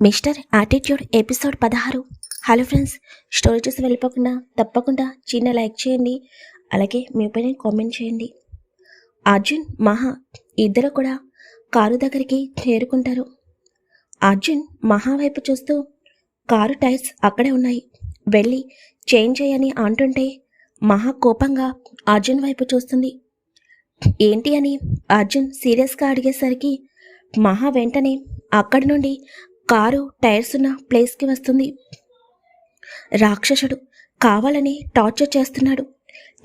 Mister attitude episode పదహారు. Hello friends story చూసి వెళ్ళిపోకుండా తప్పకుండా చిన్న లైక్ చేయండి అలాగే మీ ఒపీనియన్ కామెంట్ చేయండి. అర్జున్ మహా ఇద్దరు కూడా కారు దగ్గరికి చేరుకుంటారు. అర్జున్ మహా వైపు చూస్తూ కారు టైర్స్ అక్కడే ఉన్నాయి. వెళ్ళి చేంజ్ చేయని అంటుంటే మహా కోపంగా అర్జున్ వైపు చూస్తుంది. ఏంటి అని అర్జున్ సీరియస్గా అడిగేసరికి మహా వెంటనే అక్కడి నుండి కారు టైర్స్ ఉన్న ప్లేస్కి వస్తుంది. రాక్షసుడు కావాలని టార్చర్ చేస్తున్నాడు.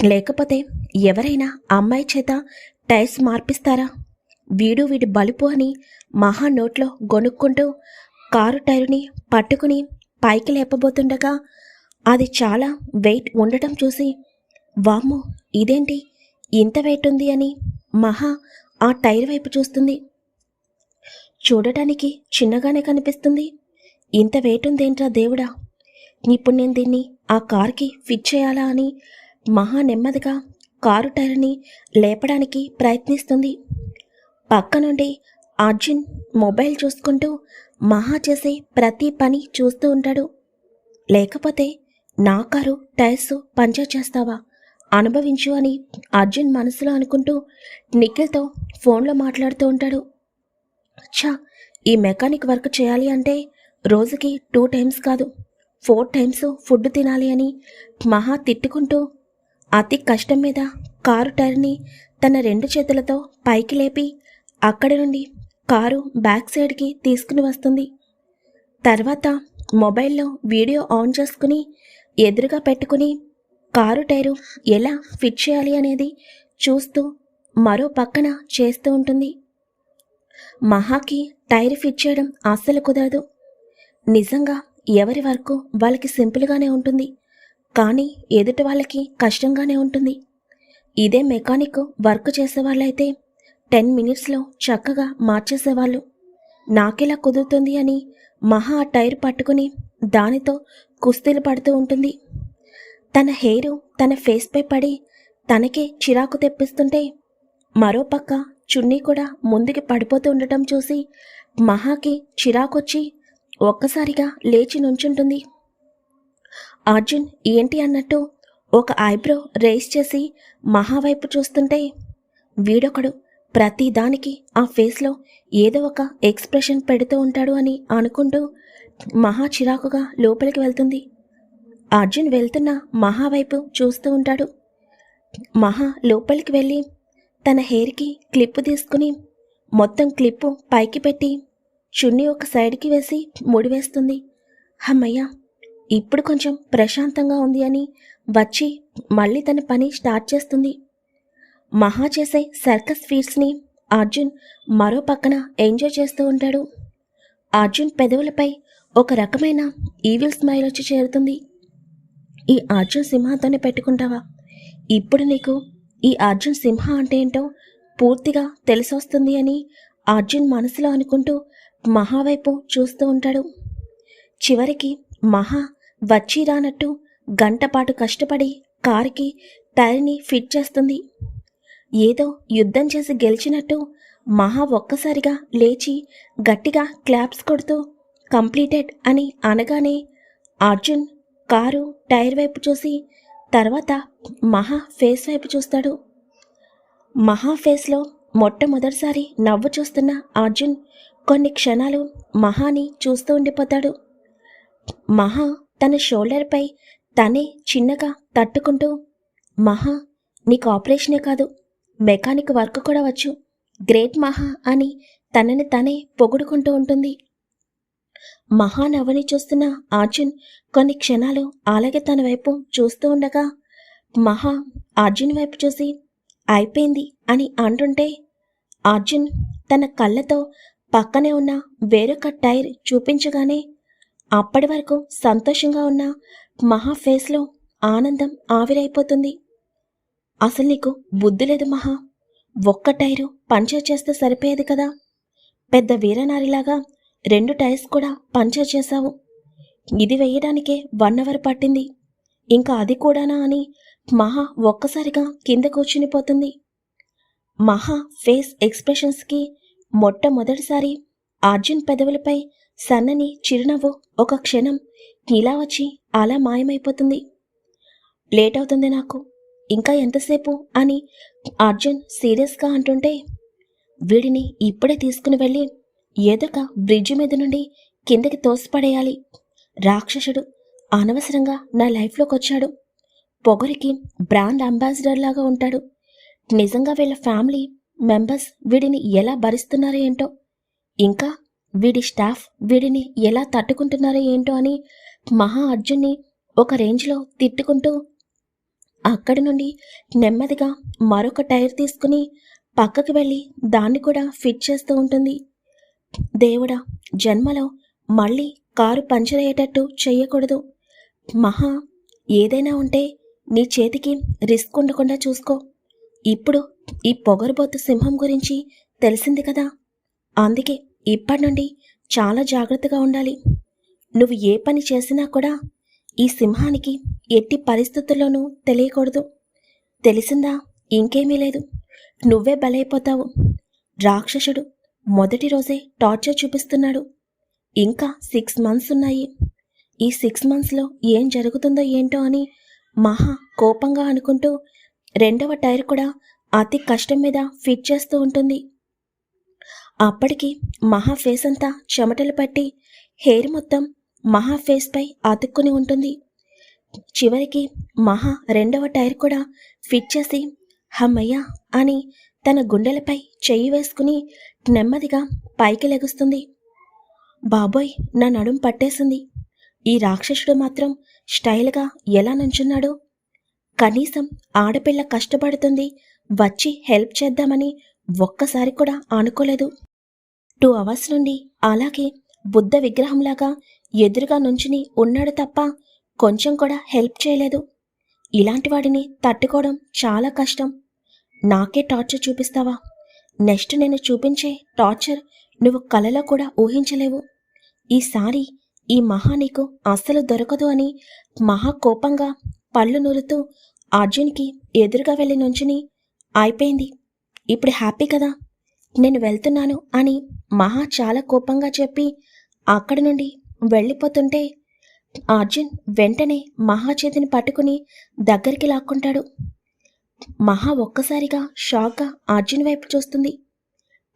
లేకపోతే ఎవరైనా అమ్మాయి చేత టైర్స్ మార్పిస్తారా? వీడు వీడి బలుపు అని మహా నోట్లో గొనుక్కుంటూ కారు టైరుని పట్టుకుని పైకి లేపబోతుండగా అది చాలా వెయిట్ ఉండటం చూసి వామ్మో ఇదేంటి? ఇంత వెయిట్ ఉంది అని మహా ఆ టైర్ వైపు చూస్తుంది. చూడటానికి చిన్నగానే కనిపిస్తుంది. ఇంత వెయిట్ ఉందేంట్రా దేవుడా? ఇప్పుడు నేను దీన్ని ఆ కార్కి ఫిట్ చేయాలా అని మహా నెమ్మదిగా కారు టైర్ని లేపడానికి ప్రయత్నిస్తుంది. పక్క నుండి అర్జున్ మొబైల్ చూసుకుంటూ మహా చేసే ప్రతి పని చూస్తూ ఉంటాడు. లేకపోతే నా కారు టైర్స్ పంచర్ చేస్తావా? అనుభవించు అని అర్జున్ మనసులో అనుకుంటూ నిఖిల్తో ఫోన్లో మాట్లాడుతూ ఉంటాడు. ఛా ఈ మెకానిక్ వర్క్ చేయాలి అంటే రోజుకి టూ టైమ్స్ కాదు ఫోర్ టైమ్స్ ఫుడ్ తినాలి అని మహా తిట్టుకుంటూ అతి కష్టం మీద కారు టైర్ని తన రెండు చేతులతో పైకి లేపి అక్కడి నుండి కారు బ్యాక్ సైడ్కి తీసుకుని వస్తుంది. తర్వాత మొబైల్లో వీడియో ఆన్ చేసుకుని ఎదురుగా పెట్టుకుని కారు టైరు ఎలా ఫిట్ చేయాలి అనేది చూస్తూ మరో పక్కన చేస్తూ ఉంటుంది. మహాకి టైర్ ఫిట్ చేయడం అస్సలు కుదరదు. నిజంగా ఎవరి వరకు వాళ్ళకి సింపుల్గానే ఉంటుంది కానీ ఎదుటి వాళ్ళకి కష్టంగానే ఉంటుంది. ఇదే మెకానిక్ వర్క్ చేసేవాళ్ళైతే టెన్ మినిట్స్లో చక్కగా మార్చేసేవాళ్ళు. నాకెలా కుదురుతుంది అని మహా ఆ టైర్ పట్టుకుని దానితో కుస్తీలు పడుతూ ఉంటుంది. తన హెయిర్ తన ఫేస్పై పడి తనకే చిరాకు తెప్పిస్తుంటే మరోపక్క చున్నీ కూడా ముందుకి పడిపోతూ ఉండటం చూసి మహాకి చిరాకొచ్చి ఒక్కసారిగా లేచి నుంచుంటుంది. అర్జున్ ఏంటి అన్నట్టు ఒక ఐబ్రో రేస్ చేసి మహా వైపు చూస్తుంటే వీడొకడు ప్రతి దానికి ఆ ఫేస్లో ఏదో ఒక ఎక్స్ప్రెషన్ పెడుతూ ఉంటాడు అని అనుకుంటూ మహా చిరాకుగా లోపలికి వెళ్తుంది. అర్జున్ వెళ్తున్న మహా వైపు చూస్తూ ఉంటాడు. మహా లోపలికి వెళ్ళి తన హెయిర్కి క్లిప్పు తీసుకుని మొత్తం క్లిప్పు పైకి పెట్టి చున్నీ ఒక సైడ్కి వేసి ముడివేస్తుంది అమ్మయ్య ఇప్పుడు కొంచెం ప్రశాంతంగా ఉంది అని వచ్చి మళ్ళీ తన పని స్టార్ట్ చేస్తుంది. మహా చేసే సర్కస్ ఫీట్స్ని అర్జున్ మరో పక్కన ఎంజాయ్ చేస్తూ ఉంటాడు. అర్జున్ పెదవులపై ఒక రకమైన ఈవిల్ స్మైల్ వచ్చి చేరుతుంది. ఈ అర్జున్ సింహాతోనే పెట్టుకుంటావా? ఇప్పుడు నీకు ఈ అర్జున్ సింహ అంటే ఏంటో పూర్తిగా తెలిసొస్తుంది అని అర్జున్ మనసులో అనుకుంటూ మహా వైపు చూస్తూ ఉంటాడు. చివరికి మహా వచ్చి రానట్టు గంటపాటు కష్టపడి కారుకి టైర్ని ఫిట్ చేస్తుంది. ఏదో యుద్ధం చేసి గెలిచినట్టు మహా ఒక్కసారిగా లేచి గట్టిగా క్లాప్స్ కొడుతూ కంప్లీటెడ్ అని అనగానే అర్జున్ కారు టైర్ వైపు చూసి తర్వాత మహా ఫేస్ వైపు చూస్తాడు. మహా ఫేస్లో మొట్టమొదటిసారి నవ్వు చూస్తున్న అర్జున్ కొన్ని క్షణాలు మహాని చూస్తూ ఉండిపోతాడు. మహా తన షోల్డర్పై తనే చిన్నగా తట్టుకుంటూ మహా నీకు ఆపరేషనే కాదు మెకానిక్ వర్క్ కూడా వచ్చు గ్రేట్ మహా అని తనని తనే పొగుడుకుంటూ ఉంటుంది. మహా నవ్వని చూస్తున్న అర్జున్ కొన్ని క్షణాలు అలాగే తన వైపు చూస్తూ ఉండగా మహా అర్జున్ వైపు చూసి అయిపోయింది అని అంటుంటే అర్జున్ తన కళ్ళతో పక్కనే ఉన్న వేరొక టైర్ చూపించగానే అప్పటి వరకు సంతోషంగా ఉన్న మహా ఫేస్లో ఆనందం ఆవిరైపోతుంది. అసలు నీకు బుద్ధి లేదు మహా. ఒక్క టైరు పంచర్ చేస్తే సరిపోయేది కదా. పెద్ద వీరనారిలాగా రెండు టైర్స్ కూడా పంచర్ చేశావు. ఇది వేయడానికే వన్ అవర్ పట్టింది. ఇంకా అది కూడానా అని మహా ఒక్కసారిగా కింద కూర్చునిపోతుంది. మహా ఫేస్ ఎక్స్ప్రెషన్స్కి మొట్టమొదటిసారి అర్జున్ పెదవులపై సన్నని చిరునవ్వు ఒక క్షణం ఇలా వచ్చి అలా మాయమైపోతుంది. లేట్ అవుతుంది నాకు. ఇంకా ఎంతసేపు అని అర్జున్ సీరియస్గా అంటుంటే వీడిని ఇప్పుడే తీసుకుని వెళ్ళి ఎదుక బ్రిడ్జి మీద నుండి కిందకి తోసిపడేయాలి. రాక్షసుడు అనవసరంగా నా లైఫ్లోకి వచ్చాడు. పొగరికి బ్రాండ్ అంబాసిడర్ లాగా ఉంటాడు. నిజంగా వీళ్ళ ఫ్యామిలీ మెంబర్స్ వీడిని ఎలా భరిస్తున్నారో ఏంటో ఇంకా వీడి స్టాఫ్ వీడిని ఎలా తట్టుకుంటున్నారో ఏంటో అని మహా అర్జున్ని ఒక రేంజ్లో తిట్టుకుంటూ అక్కడి నుండి నెమ్మదిగా మరొక టైర్ తీసుకుని పక్కకి వెళ్ళి దాన్ని కూడా ఫిట్ చేస్తూ ఉంటుంది. దేవుడా జన్మలో మళ్ళీ కారు పంచర్ అయ్యేటట్టు చెయ్యకూడదు. మహా ఏదైనా ఉంటే నీ చేతికి రిస్క్ ఉండకుండా చూసుకో. ఇప్పుడు ఈ పొగరుబోతు సింహం గురించి తెలిసింది కదా? అందుకే ఇప్పటి నుండి చాలా జాగ్రత్తగా ఉండాలి. నువ్వు ఏ పని చేసినా కూడా ఈ సింహానికి ఎట్టి పరిస్థితుల్లోనూ తెలియకూడదు. తెలిసిందా? ఇంకేమీ లేదు. నువ్వే బలైపోతావు. రాక్షసుడు మొదటి రోజే టార్చర్ చూపిస్తున్నాడు. ఇంకా సిక్స్ మంత్స్ ఉన్నాయి. ఈ సిక్స్ మంత్స్లో ఏం జరుగుతుందో ఏంటో అని మహా కోపంగా అనుకుంటూ రెండవ టైర్ కూడా అతి కష్టం మీద ఫిట్ చేస్తూ ఉంటుంది. అప్పటికి మహా ఫేస్ అంతా చెమటలు పట్టి హెయిర్ మొత్తం మహా ఫేస్పై అతుక్కుని ఉంటుంది. చివరికి మహా రెండవ టైర్ కూడా ఫిట్ చేసి హమ్మయ్య అని తన గుండెలపై చెయ్యి వేసుకుని నెమ్మదిగా పైకి లెగుస్తుంది. బాబోయ్ నా నడుం పట్టేసింది. ఈ రాక్షసుడు మాత్రం స్టైల్గా ఎలా నుంచున్నాడు? కనీసం ఆడపిల్ల కష్టపడుతుంది వచ్చి హెల్ప్ చేద్దామని ఒక్కసారి కూడా అనుకోలేదు టూ అవర్స్ నుండి అలాగే బుద్ధ విగ్రహంలాగా ఎదురుగా నుంచుని ఉన్నాడు తప్ప కొంచెం కూడా హెల్ప్ చేయలేదు. ఇలాంటి వాడిని తట్టుకోవడం చాలా కష్టం. నాకే టార్చర్ చూపిస్తావా? నెక్స్ట్ నేను చూపించే టార్చర్ నువ్వు కలలో కూడా ఊహించలేవు. ఈసారి ఈ మహా నీకు అస్సలు దొరకదు అని మహా కోపంగా పళ్ళు నూరుతూ అర్జున్కి ఎదురుగా వెళ్ళి నుంచుని అయిపోయింది ఇప్పుడు హ్యాపీ కదా? నేను వెళ్తున్నాను అని మహా చాలా కోపంగా చెప్పి అక్కడి నుండి వెళ్ళిపోతుంటే అర్జున్ వెంటనే మహా చేతిని పట్టుకుని దగ్గరికి లాక్కుంటాడు. మహా ఒక్కసారిగా షాక్గా అర్జున్ వైపు చూస్తుంది.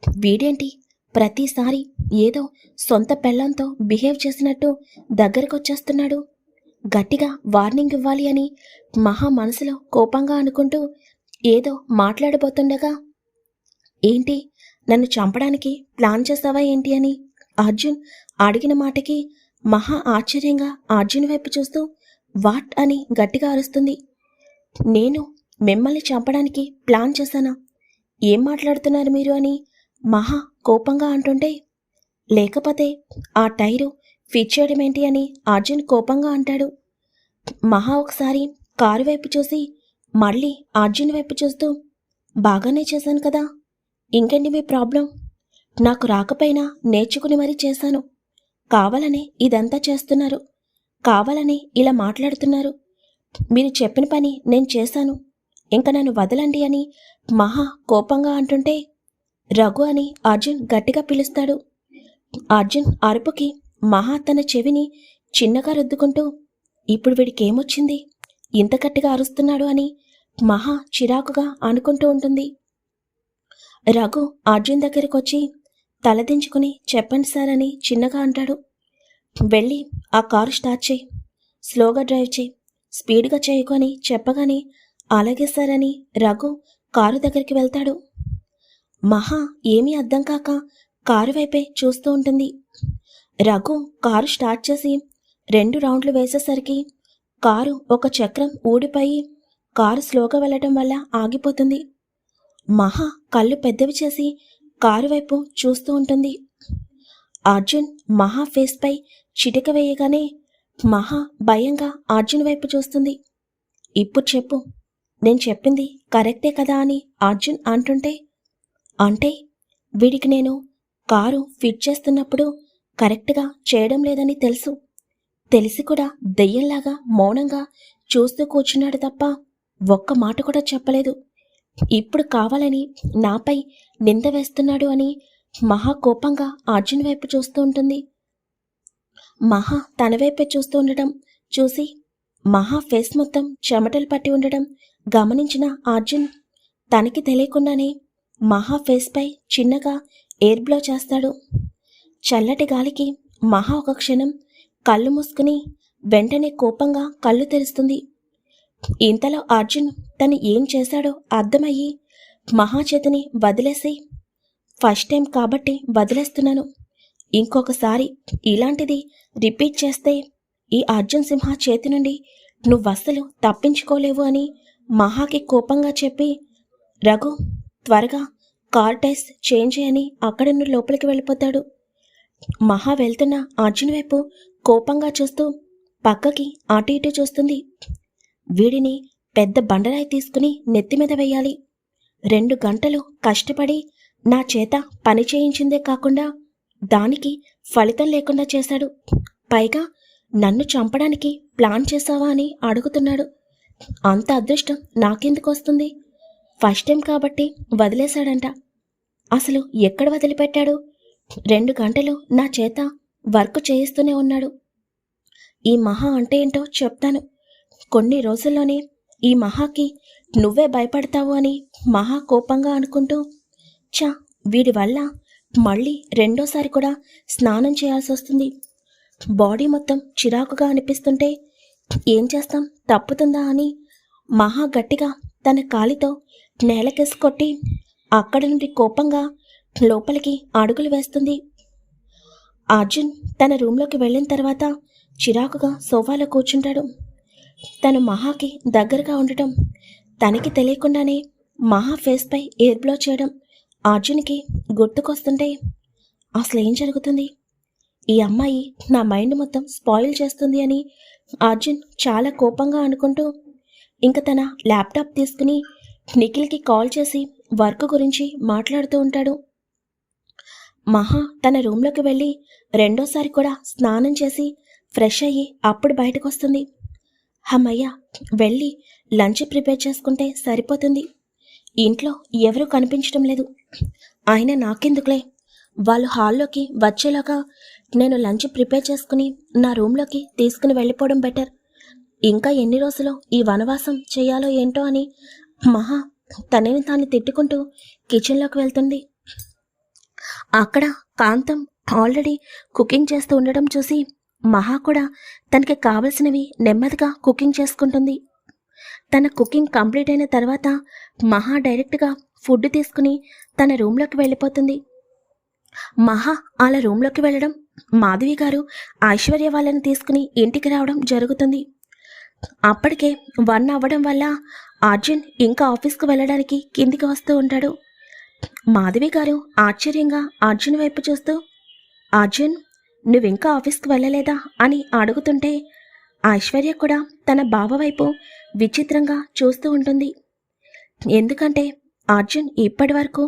వీడేంటి? ప్రతిసారి ఏదో సొంత పెళ్ళంతో బిహేవ్ చేసినట్టు దగ్గరకు వచ్చేస్తున్నాడు గట్టిగా వార్నింగ్ ఇవ్వాలి అని మహా మనసులో కోపంగా అనుకుంటూ ఏదో మాట్లాడబోతుండగా ఏంటి? నన్ను చంపడానికి ప్లాన్ చేస్తావా ఏంటి? అని అర్జున్ అడిగిన మాటకి మహా ఆశ్చర్యంగా అర్జున్ వైపు చూస్తూ వాట్? అని గట్టిగా అరుస్తుంది. నేను మిమ్మల్ని చంపడానికి ప్లాన్ చేశానా? ఏం మాట్లాడుతున్నారు మీరు అని మహా కోపంగా అంటుంటే లేకపోతే ఆ టైరు ఫిట్ చేయడం ఏంటి అని అర్జున్ కోపంగా అంటాడు. మహా ఒకసారి కారు వైపు చూసి మళ్ళీ అర్జున్ వైపు చూస్తూ బాగానే చేశాను కదా ఇంకేంటి మీ ప్రాబ్లం? నాకు రాకపోయినా నేర్చుకుని మరీ చేశాను. కావాలని ఇదంతా చేస్తున్నారు. కావాలని ఇలా మాట్లాడుతున్నారు. మీరు చెప్పిన పని నేను చేశాను. ఇంక నన్ను వదలండి అని మహా కోపంగా అంటుంటే రఘు అని అర్జున్ గట్టిగా పిలుస్తాడు. అర్జున్ అరుపుకి మహా తన చెవిని చిన్నగా రుద్దుకుంటూ ఇప్పుడు వీడికేమొచ్చింది? ఇంత గట్టిగా అరుస్తున్నాడు అని మహా చిరాకుగా అనుకుంటూ ఉంటుంది. రఘు అర్జున్ దగ్గరికి వచ్చి తలదించుకుని చెప్పండి సార్ అని చిన్నగా అంటాడు. వెళ్ళి ఆ కారు స్టార్ట్ చేయి. స్లోగా డ్రైవ్ చేయి. స్పీడ్గా చేయకొని చెప్పగానే అలాగే సార్ అని రఘు కారు దగ్గరికి వెళ్తాడు. మహా ఏమీ అర్థం కాక కారు వైపే చూస్తూ ఉంటుంది. రఘు కారు స్టార్ట్ చేసి రెండు రౌండ్లు వేసేసరికి కారు ఒక చక్రం ఊడిపోయి కారు స్లోగా వెళ్ళటం వల్ల ఆగిపోతుంది. మహా కళ్ళు పెద్దవి చేసి కారు వైపు చూస్తూ ఉంటుంది. అర్జున్ మహా ఫేస్పై చిటిక వేయగానే మహా భయంగా అర్జున్ వైపు చూస్తుంది. ఇప్పుడు చెప్పు నేను చెప్పింది కరెక్టే కదా అని అర్జున్ అంటుంటే అంటే వీడికి నేను కారు ఫిట్ చేస్తున్నప్పుడు కరెక్ట్గా చేయడం లేదని తెలుసు. తెలిసి కూడా దెయ్యంలాగా మౌనంగా చూస్తూ కూర్చున్నాడు తప్ప ఒక్క మాట కూడా చెప్పలేదు. ఇప్పుడు కావాలని నాపై నింద వేస్తున్నాడు అని మహా కోపంగా అర్జున్ వైపు చూస్తూ ఉంటుంది. మహా తన వైపే చూస్తూ ఉండటం చూసి మహా ఫేస్ మొత్తం చెమటలు పట్టి ఉండడం గమనించిన అర్జున్ తనకి తెలియకుండానే మహా ఫేస్పై చిన్నగా ఎయిర్ బ్లో చేస్తాడు. చల్లటి గాలికి మహా ఒక క్షణం కళ్ళు మూసుకుని వెంటనే కోపంగా కళ్ళు తెరుస్తుంది. ఇంతలో అర్జున్ తను ఏం చేశాడో అర్థమయ్యి మహా చేతిని వదిలేసి ఫస్ట్ టైం కాబట్టి వదిలేస్తున్నాను. ఇంకొకసారి ఇలాంటిది రిపీట్ చేస్తే ఈ అర్జున్ సింహ చేతి నుండి నువ్వస్సలు తప్పించుకోలేవు అని మహాకి కోపంగా చెప్పి రఘు త్వరగా కార్ టైస్ చేంజ్ చేయని అక్కడ నుండి లోపలికి వెళ్ళిపోతాడు. మహా వెళ్తున్న అర్జున్ వైపు కోపంగా చూస్తూ పక్కకి అటు ఇటు చూస్తుంది. వీడిని పెద్ద బండరాయి తీసుకుని నెత్తి మీద వేయాలి. రెండు గంటలు కష్టపడి నా చేత పని చేయించిందే కాకుండా దానికి ఫలితం లేకుండా చేశాడు. పైగా నన్ను చంపడానికి ప్లాన్ చేశావా అని అడుగుతున్నాడు. అంత అదృష్టం నాకెందుకు వస్తుంది? ఫస్ట్ టైం కాబట్టి వదిలేశాడంట. అసలు ఎక్కడ వదిలిపెట్టాడు? రెండు గంటలు నా చేత వర్క్ చేయిస్తూనే ఉన్నాడు. ఈ మహా అంటే ఏంటో చెప్తాను. కొన్ని రోజుల్లోనే ఈ మహాకి నువ్వే భయపడతావు అని మహా కోపంగా అనుకుంటూ చా వీడి వల్ల మళ్ళీ రెండోసారి కూడా స్నానం చేయాల్సి వస్తుంది బాడీ మొత్తం చిరాకుగా అనిపిస్తుంటే ఏం చేస్తాం? తప్పుతుందా అని మహా గట్టిగా తన కాలితో నేలకేసి కొట్టి అక్కడి నుండి కోపంగా లోపలికి అడుగులు వేస్తుంది. అర్జున్ తన రూమ్లోకి వెళ్ళిన తర్వాత చిరాకుగా సోఫాలో కూర్చుంటాడు. తను మహాకి దగ్గరగా ఉండటం తనకి తెలియకుండానే మహా ఫేస్పై ఎయిర్ చేయడం అర్జున్కి గుర్తుకొస్తుంటే అసలు ఏం జరుగుతుంది? ఈ అమ్మాయి నా మైండ్ మొత్తం స్పాయిల్ చేస్తుంది అని అర్జున్ చాలా కోపంగా అనుకుంటూ ఇంక తన ల్యాప్టాప్ తీసుకుని నిఖిల్కి కాల్ చేసి వర్క్ గురించి మాట్లాడుతూ ఉంటాడు. మహా తన రూమ్లోకి వెళ్ళి రెండోసారి కూడా స్నానం చేసి ఫ్రెష్ అయ్యి అప్పుడు బయటకు వస్తుంది హమ్మయ్య వెళ్ళి లంచ్ ప్రిపేర్ చేసుకుంటే సరిపోతుంది. ఇంట్లో ఎవరూ కనిపించడం లేదు. ఆయన నాకెందుకులే? వాళ్ళు హాల్లోకి వచ్చేలాగా నేను లంచ్ ప్రిపేర్ చేసుకుని నా రూమ్లోకి తీసుకుని వెళ్ళిపోవడం బెటర్. ఇంకా ఎన్ని రోజులు ఈ వనవాసం చేయాలో ఏంటో అని మహా తనని తాను తిట్టుకుంటూ కిచెన్లోకి వెళ్తుంది. అక్కడ కాంతం ఆల్రెడీ కుకింగ్ చేస్తూ ఉండడం చూసి మహా కూడా తనకి కావలసినవి నెమ్మదిగా కుకింగ్ చేసుకుంటుంది. తన కుకింగ్ కంప్లీట్ అయిన తర్వాత మహా డైరెక్ట్గా ఫుడ్ తీసుకుని తన రూమ్లోకి వెళ్ళిపోతుంది. మహా అలా రూమ్లోకి వెళ్ళడం. మాధవి గారు ఐశ్వర్య వాళ్ళని తీసుకుని ఇంటికి రావడం జరుగుతుంది. అప్పటికే వన్ అవ్వడం వల్ల అర్జున్ ఇంకా ఆఫీస్కు వెళ్ళడానికి కిందికి వస్తూ ఉంటాడు. మాధవి గారు ఆశ్చర్యంగా అర్జున్ వైపు చూస్తూ అర్జున్ నువ్వింకా ఆఫీస్కి వెళ్ళలేదా? అని అడుగుతుంటే ఐశ్వర్య కూడా తన బావ వైపు విచిత్రంగా చూస్తూ ఉంటుంది. ఎందుకంటే అర్జున్ ఇప్పటి వరకు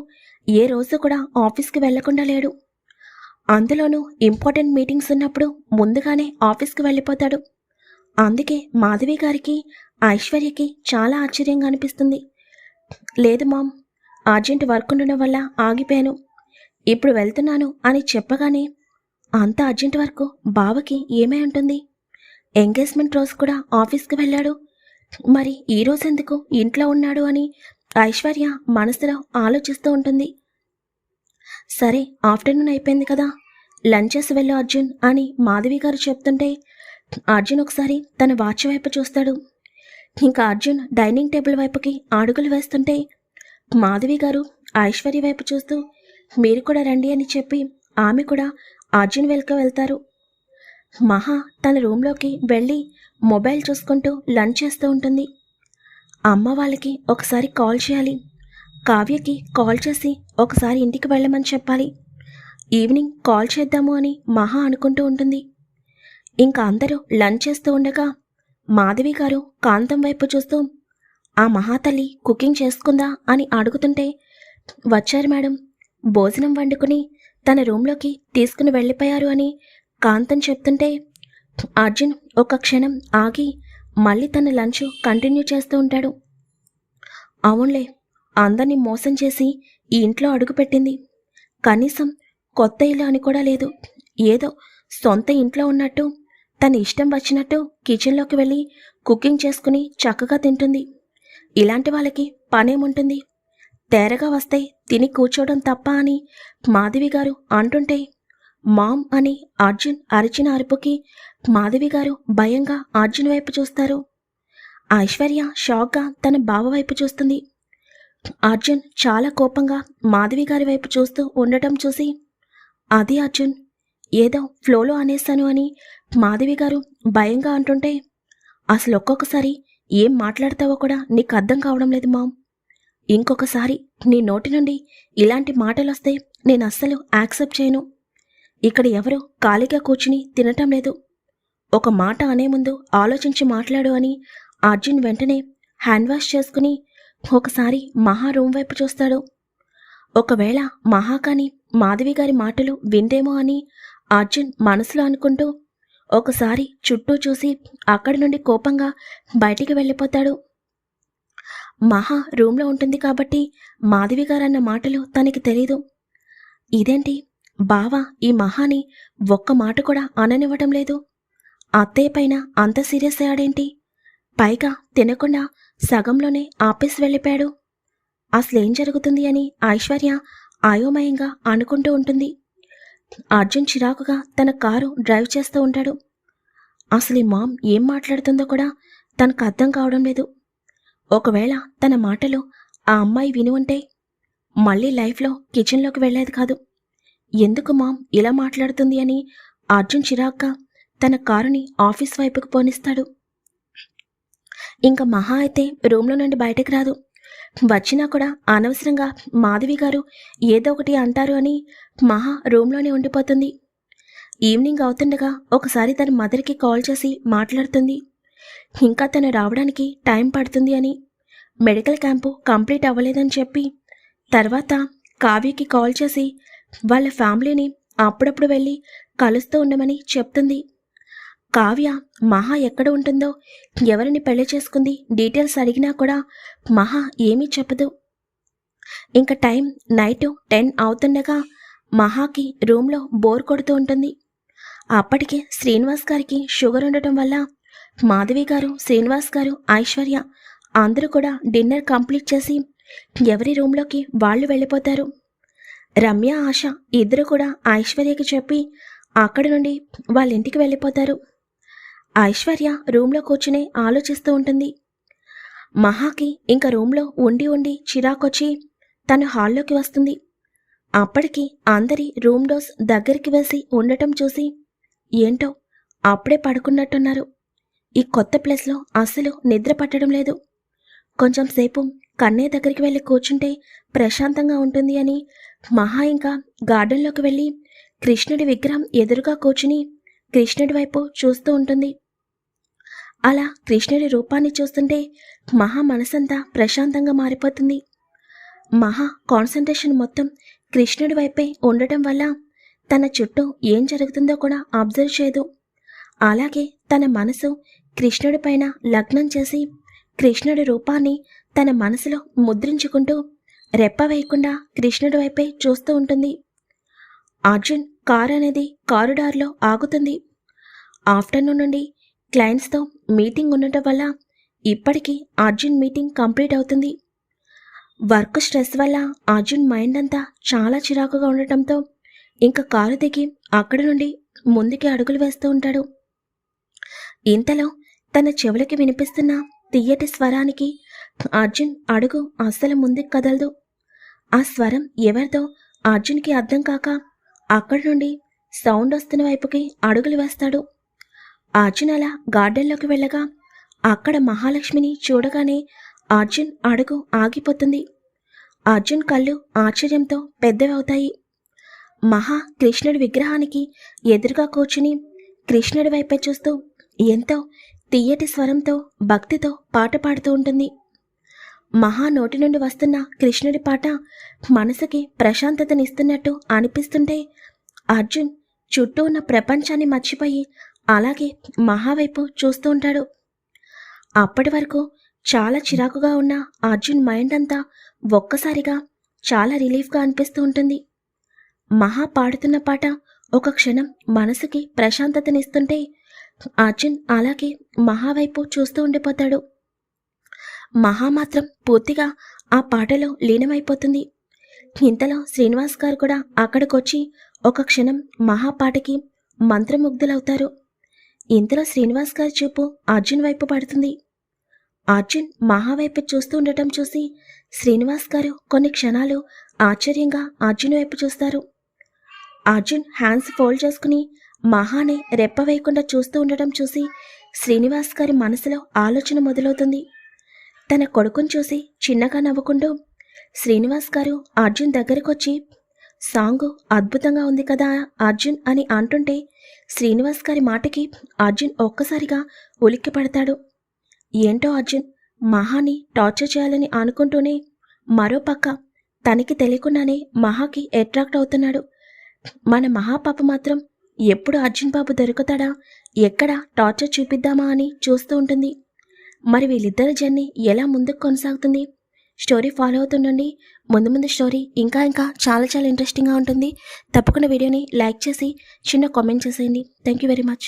ఏ రోజు కూడా ఆఫీస్కి వెళ్ళకుండా లేడు. అందులోనూ ఇంపార్టెంట్ మీటింగ్స్ ఉన్నప్పుడు ముందుగానే ఆఫీస్కి వెళ్ళిపోతాడు. అందుకే మాధవి గారికి ఐశ్వర్యకి చాలా ఆశ్చర్యంగా అనిపిస్తుంది. లేదు మామ్ అర్జెంట్ వర్క్ ఉండడం వల్ల ఆగిపోయాను. ఇప్పుడు వెళ్తున్నాను అని చెప్పగానే అంత అర్జెంట్ వర్క్ బావకి ఏమై ఉంటుంది? ఎంగేజ్మెంట్ రోజు కూడా ఆఫీస్కి వెళ్ళాడు. మరి ఈ రోజు ఎందుకు ఇంట్లో ఉన్నాడు అని ఐశ్వర్య మనసులో ఆలోచిస్తూ ఉంటుంది. సరే ఆఫ్టర్నూన్ అయిపోయింది కదా. లంచ్ చేసి వెళ్ళు అర్జున్ అని మాధవి గారు చెప్తుంటే అర్జున్ ఒకసారి తన వాచ్ వైపు చూస్తాడు. ఇంకా అర్జున్ డైనింగ్ టేబుల్ వైపుకి అడుగులు వేస్తుంటే మాధవి గారు ఐశ్వర్య వైపు చూస్తూ మీరు కూడా రండి అని చెప్పి ఆమె కూడా అర్జున్ వెల్క వెళ్తారు. మహా తన రూమ్లోకి వెళ్ళి మొబైల్ చూసుకుంటూ లంచ్ చేస్తూ ఉంటుంది. అమ్మ వాళ్ళకి ఒకసారి కాల్ చేయాలి. కావ్యకి కాల్ చేసి ఒకసారి ఇంటికి వెళ్ళమని చెప్పాలి. ఈవినింగ్ కాల్ చేద్దాము అని మహా అనుకుంటూ ఉంటుంది. ఇంకా అందరూ లంచ్ చేస్తూ ఉండగా మాధవి గారు కాంతం వైపు చూస్తూ ఆ మహాతల్లి కుకింగ్ చేసుకుందా? అని అడుగుతుంటే వచ్చారు మేడం. భోజనం వండుకుని తన రూమ్లోకి తీసుకుని వెళ్ళిపోయారు అని కాంతం చెప్తుంటే అర్జున్ ఒక క్షణం ఆగి మళ్ళీ తన లంచ్ కంటిన్యూ చేస్తూ ఉంటాడు. అవునులే అందరినీ మోసం చేసి ఈ ఇంట్లో అడుగుపెట్టింది. కనీసం కొత్త ఇల్లు అని కూడా లేదు. ఏదో సొంత ఇంట్లో ఉన్నట్టు తన ఇష్టం వచ్చినట్టు కిచెన్లోకి వెళ్ళి కుకింగ్ చేసుకుని చక్కగా తింటుంది. ఇలాంటి వాళ్ళకి పనేముంటుంది? తేరగా వస్తే తిని కూర్చోవడం తప్ప అని మాధవి గారు అంటుంటే మామ్ అని అర్జున్ అరిచిన అరుపుకి మాధవి గారు భయంగా అర్జున్ వైపు చూస్తారు. ఐశ్వర్య షాక్గా తన బావ వైపు చూస్తుంది. అర్జున్ చాలా కోపంగా మాధవి గారి వైపు చూస్తూ ఉండటం చూసి అది అర్జున్ ఏదో ఫ్లోలో అనేశాను అని మాధవి గారు భయంగా అంటుంటే అసలు ఒక్కొక్కసారి ఏం మాట్లాడతావో కూడా నీకు అర్థం కావడం లేదు మామ్. ఇంకొకసారి నీ నోటి నుండి ఇలాంటి మాటలు వస్తే నేను అస్సలు యాక్సెప్ట్ చేయను. ఇక్కడ ఎవరు ఖాళీగా కూర్చుని తినటం లేదు. ఒక మాట అనే ముందు ఆలోచించి మాట్లాడు అని అర్జున్ వెంటనే హ్యాండ్ వాష్ చేసుకుని ఒకసారి మహా రూమ్ వైపు చూస్తాడు. ఒకవేళ మహా కాని మాధవి గారి మాటలు విందేమో అని అర్జున్ మనసులో అనుకుంటూ ఒకసారి చుట్టూ చూసి అక్కడి నుండి కోపంగా బయటికి వెళ్ళిపోతాడు. మహా రూమ్లో ఉంటుంది కాబట్టి మాధవి గారన్న మాటలు తనకి తెలీదు. ఇదేంటి? బావ ఈ మహాని ఒక్క మాట కూడా అననివ్వటం లేదు. అత్తయ్య పైన అంత సీరియస్ అయ్యాడేంటి? పైగా తినకుండా సగంలోనే ఆపేసి వెళ్ళిపోయాడు. అసలేం జరుగుతుంది అని ఐశ్వర్య అయోమయంగా అనుకుంటూ ఉంటుంది. అర్జున్ చిరాకుగా తన కారు డ్రైవ్ చేస్తూ ఉంటాడు. అసలు ఈ మామ్ ఏం మాట్లాడుతుందో కూడా తనకు అర్థం కావడం లేదు. ఒకవేళ తన మాటలు ఆ అమ్మాయి విని ఉంటే మళ్ళీ లైఫ్లో కిచెన్లోకి వెళ్ళేది కాదు. ఎందుకు మామ్ ఇలా మాట్లాడుతుంది అని అర్జున్ చిరాక్గా తన కారుని ఆఫీస్ వైపుకు పోనిస్తాడు. ఇంకా మహా అయితే రూమ్లో నుండి బయటకు రాదు. వచ్చినా కూడా అనవసరంగా మాధవి గారు ఏదో ఒకటి అంటారు అని మహా రూమ్లోనే ఉండిపోతుంది. ఈవినింగ్ అవుతుండగా ఒకసారి తన మదర్కి కాల్ చేసి మాట్లాడుతుంది. ఇంకా తను రావడానికి టైం పడుతుంది అని మెడికల్ క్యాంపు కంప్లీట్ అవ్వలేదని చెప్పి తర్వాత కావ్యకి కాల్ చేసి వాళ్ళ ఫ్యామిలీని అప్పుడప్పుడు వెళ్ళి కలుస్తూ ఉండమని చెప్తుంది. కావ్య మహా ఎక్కడ ఉంటుందో? ఎవరిని పెళ్ళి చేసుకుంది? డీటెయిల్స్ అడిగినా కూడా మహా ఏమీ చెప్పదు. ఇంకా టైం నైట్ టెన్ అవుతుండగా మహాకి రూమ్లో బోర్ కొడుతూ ఉంటుంది. అప్పటికే శ్రీనివాస్ గారికి షుగర్ ఉండటం వల్ల మాధవి గారు శ్రీనివాస్ గారు ఐశ్వర్య అందరూ కూడా డిన్నర్ కంప్లీట్ చేసి ఎవరి రూమ్లోకి వాళ్ళు వెళ్ళిపోతారు. రమ్య ఆశ ఇద్దరు కూడా ఐశ్వర్యకి చెప్పి అక్కడి నుండి వాళ్ళ ఇంటికి వెళ్ళిపోతారు. ఐశ్వర్య రూమ్లో కూర్చుని ఆలోచిస్తూ ఉంటుంది. మహాకి ఇంకా రూమ్లో ఉండి ఉండి చిరాకొచ్చి తను హాల్లోకి వస్తుంది. అప్పటికి అందరి రూమ్ డోర్స్ దగ్గరికి వేసి ఉండటం చూసి ఏంటో అప్పుడే పడుకున్నట్టున్నారు. ఈ కొత్త ప్లేస్లో అస్సలు నిద్ర పట్టడం లేదు. కొంచెం సేపు కన్నయ్య దగ్గరికి వెళ్ళి కూర్చుంటే ప్రశాంతంగా ఉంటుంది అని మహా ఇంకా గార్డెన్లోకి వెళ్ళి కృష్ణుడి విగ్రహం ఎదురుగా కూర్చుని కృష్ణుడి వైపు చూస్తూ ఉంటుంది. అలా కృష్ణుడి రూపాన్ని చూస్తుంటే మహా మనసంతా ప్రశాంతంగా మారిపోతుంది. మహా కాన్సన్ట్రేషన్ మొత్తం కృష్ణుడి వైపే ఉండటం వల్ల తన చుట్టూ ఏం జరుగుతుందో కూడా అబ్జర్వ్ చేయదు. అలాగే తన మనసు కృష్ణుడి పైన లగ్నం చేసి కృష్ణుడి రూపాన్ని తన మనసులో ముద్రించుకుంటూ రెప్ప వేయకుండా కృష్ణుడి వైపే చూస్తూ ఉంటుంది. అర్జున్ కారు అనేది కారిడార్లో ఆగుతుంది. ఆఫ్టర్నూన్ నుండి క్లయింట్స్తో మీటింగ్ ఉండటం వల్ల ఇప్పటికీ అర్జున్ మీటింగ్ కంప్లీట్ అవుతుంది. వర్క్ స్ట్రెస్ వల్ల అర్జున్ మైండ్ అంతా చాలా చిరాకుగా ఉండటంతో ఇంకా కారు దిగి అక్కడి నుండి ముందుకి అడుగులు వేస్తూ ఉంటాడు. ఇంతలో తన చెవులకి వినిపిస్తున్న తీయటి స్వరానికి అర్జున్ అడుగు అస్సలు ముందుకు కదలదు. ఆ స్వరం ఎవరిదో అర్జున్కి అర్థం కాక అక్కడి నుండి సౌండ్ వస్తున్న వైపుకి అడుగులు వేస్తాడు. అర్జున్ అలా గార్డెన్లోకి వెళ్ళగా అక్కడ మహాలక్ష్మిని చూడగానే అర్జున్ అడుగు ఆగిపోతుంది. అర్జున్ కళ్ళు ఆశ్చర్యంతో పెద్దవవుతాయి మహా కృష్ణుడి విగ్రహానికి ఎదురుగా కూర్చుని కృష్ణుడి వైపే చూస్తూ ఎంతో తీయటి స్వరంతో భక్తితో పాట పాడుతూ ఉంటుంది. మహా నోటి నుండి వస్తున్న కృష్ణుడి పాట మనసుకి ప్రశాంతతనిస్తున్నట్టు అనిపిస్తుంటే అర్జున్ చుట్టూ ఉన్న ప్రపంచాన్ని మర్చిపోయి అలాగే మహా వైపు చూస్తూ ఉంటాడు. అప్పటి వరకు చాలా చిరాకుగా ఉన్న అర్జున్ మైండ్ అంతా ఒక్కసారిగా చాలా రిలీఫ్గా అనిపిస్తూ ఉంటుంది. మహా పాడుతున్న పాట ఒక క్షణం మనసుకి ప్రశాంతతనిస్తుంటే అర్జున్ అలాగే మహా వైపు చూస్తూ ఉండిపోతాడు. మహా మాత్రం పూర్తిగా ఆ పాటలో లీనమైపోతుంది. ఇంతలో శ్రీనివాస్ గారు కూడా అక్కడికొచ్చి ఒక క్షణం మహా పాటకి మంత్రముగ్ధులవుతారు. ఇంతలో శ్రీనివాస్ గారి చూపు అర్జున్ వైపు పడుతుంది. అర్జున్ మహా వైపు చూస్తూ ఉండటం చూసి శ్రీనివాస్ గారు కొన్ని క్షణాలు ఆశ్చర్యంగా అర్జున్ వైపు చూస్తారు. అర్జున్ హ్యాండ్స్ ఫోల్డ్ చేసుకుని మహాని రెప్ప వేయకుండా చూస్తూ ఉండటం చూసి శ్రీనివాస్ గారి మనసులో ఆలోచన మొదలవుతుంది. తన కొడుకుని చూసి చిన్నగా నవ్వుకుంటూ శ్రీనివాస్ గారు అర్జున్ దగ్గరకొచ్చి సాంగ్ అద్భుతంగా ఉంది కదా అర్జున్ అని అంటుంటే శ్రీనివాస్ గారి మాటకి అర్జున్ ఒక్కసారిగా ఉలిక్కి పడతాడు ఏంటో అర్జున్ మహాని టార్చర్ చేయాలని అనుకుంటూనే మరో పక్క తనకి తెలియకుండానే మహాకి అట్రాక్ట్ అవుతున్నాడు. మన మహాపాప మాత్రం ఎప్పుడు అర్జున్ బాబు దొరుకుతాడా ఎక్కడ టార్చర్ చూపిద్దామా అని చూస్తూ ఉంటుంది. మరి వీళ్ళిద్దరి జర్నీ ఎలా ముందుకు కొనసాగుతుంది? స్టోరీ ఫాలో అవుతుండండి. ముందు ముందు స్టోరీ ఇంకా ఇంకా చాలా చాలా ఇంట్రెస్టింగ్గా ఉంటుంది. తప్పకుండా వీడియోని లైక్ చేసి చిన్న కామెంట్ చేసేయండి. Thank you very much.